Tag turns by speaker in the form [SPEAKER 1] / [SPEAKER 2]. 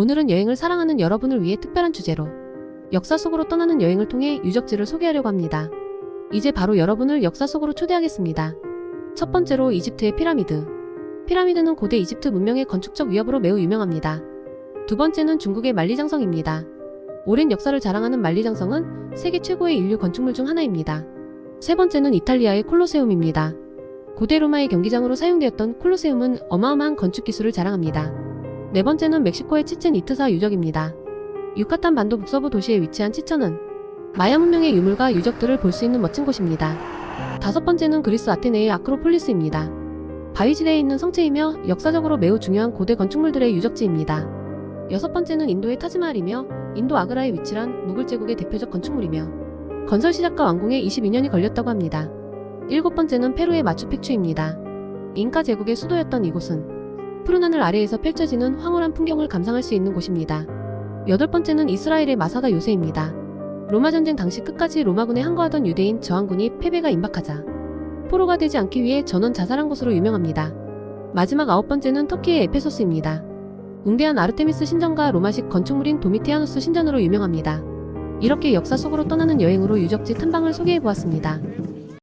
[SPEAKER 1] 오늘은 여행을 사랑하는 여러분을 위해 특별한 주제로 역사 속으로 떠나는 여행을 통해 유적지를 소개하려고 합니다. 이제 바로 여러분을 역사 속으로 초대하겠습니다. 첫 번째로 이집트의 피라미드. 피라미드는 고대 이집트 문명의 건축적 위협으로 매우 유명합니다. 두 번째는 중국의 만리장성입니다. 오랜 역사를 자랑하는 만리장성은 세계 최고의 인류 건축물 중 하나입니다. 세 번째는 이탈리아의 콜로세움입니다. 고대 로마의 경기장으로 사용되었던 콜로세움은 어마어마한 건축 기술을 자랑합니다. 네 번째는 멕시코의 치첸 이트사 유적입니다. 유카탄 반도 북서부 도시에 위치한 치천은 마야 문명의 유물과 유적들을 볼 수 있는 멋진 곳입니다. 다섯 번째는 그리스 아테네의 아크로폴리스입니다. 바위지대에 있는 성체이며 역사적으로 매우 중요한 고대 건축물들의 유적지입니다. 여섯 번째는 인도의 타지마할이며 인도 아그라에 위치한 무굴 제국의 대표적 건축물이며 건설 시작과 완공에 22년이 걸렸다고 합니다. 일곱 번째는 페루의 마추픽추입니다. 잉카 제국의 수도였던 이곳은 푸른 하늘 아래에서 펼쳐지는 황홀한 풍경을 감상할 수 있는 곳입니다. 여덟 번째는 이스라엘의 마사다 요새입니다. 로마 전쟁 당시 끝까지 로마군에 항거하던 유대인 저항군이 패배가 임박하자 포로가 되지 않기 위해 전원 자살한 곳으로 유명합니다. 마지막 아홉 번째는 터키의 에페소스입니다. 웅대한 아르테미스 신전과 로마식 건축물인 도미티아누스 신전으로 유명합니다. 이렇게 역사 속으로 떠나는 여행으로 유적지 탐방을 소개해 보았습니다.